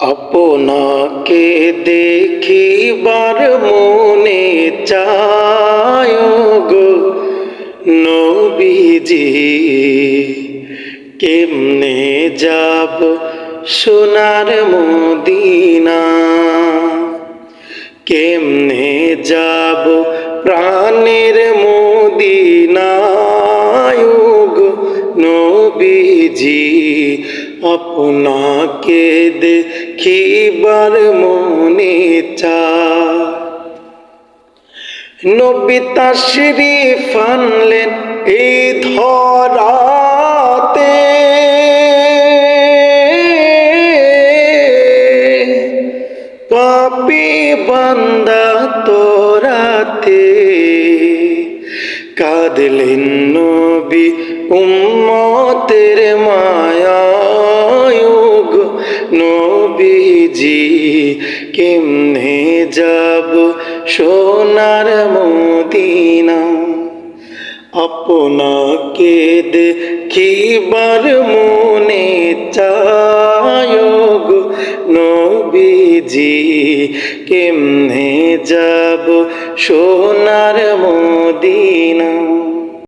আপনাকে দেখিবার মনে চায় গো নবীজি। কেমনে যাব সোনার মদিনা? কেমনে যাব প্রাণের মদিনায় গো নবীজি? আপনাকে দেখিবার মনে চায় নবী তাশরিফ আনলেন এই ধরাতে পাপি বান্দা তোরাতে কাঁদলেন নবী উম্মতের মায়ায়ুগ নবীজি কেমনে যাব সোনার মদিনা? আপনাকে দেখিবার মনে চায়গ নবীজি কেমনে যাব সোনার মদিনা?